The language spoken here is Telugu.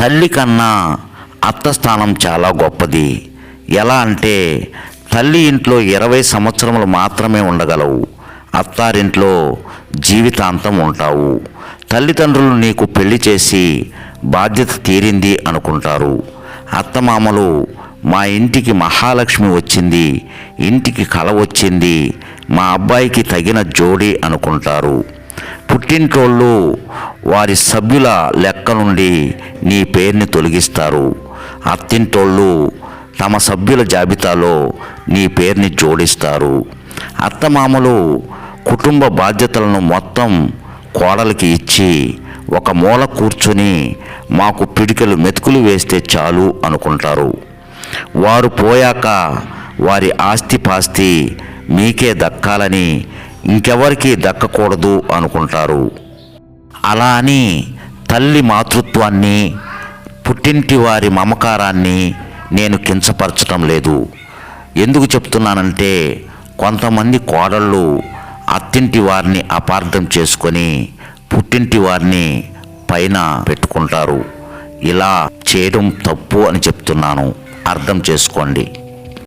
తల్లి కన్నా అత్త స్థానం చాలా గొప్పది. ఎలా అంటే తల్లి ఇంట్లో ఇరవై సంవత్సరములు మాత్రమే ఉండగలవు. అత్తారింట్లో జీవితాంతం ఉంటావు. తల్లిదండ్రులు నీకు పెళ్ళి చేసి బాధ్యత తీరింది అనుకుంటారు. అత్తమామలు మా ఇంటికి మహాలక్ష్మి వచ్చింది ఇంటికి కల వచ్చింది మా అబ్బాయికి తగిన జోడి అనుకుంటారు. పుట్టింటోళ్ళు వారి సభ్యుల లెక్క నుండి నీ పేరుని తొలగిస్తారు. అత్తింటోళ్ళు తమ సభ్యుల జాబితాలో నీ పేరుని జోడిస్తారు. అత్తమామలు కుటుంబ బాధ్యతలను మొత్తం కోడలికి ఇచ్చి ఒక మూల కూర్చుని మాకు పిడికలు మెతుకులు వేస్తే చాలు అనుకుంటారు. వారు పోయాక వారి ఆస్తిపాస్తి మీకే దక్కాలని ఇంకెవరికీ దక్కకూడదు అనుకుంటారు. అలా అని తల్లి మాతృత్వాన్ని పుట్టింటి వారి మమకారాన్ని నేను కించపరచటం లేదు. ఎందుకు చెప్తున్నానంటే కొంతమంది కోడళ్ళు అత్తింటి వారిని అపార్థం చేసుకొని పుట్టింటి వారిని పైన పెట్టుకుంటారు. ఇలా చేయడం తప్పు అని చెప్తున్నాను. అర్థం చేసుకోండి.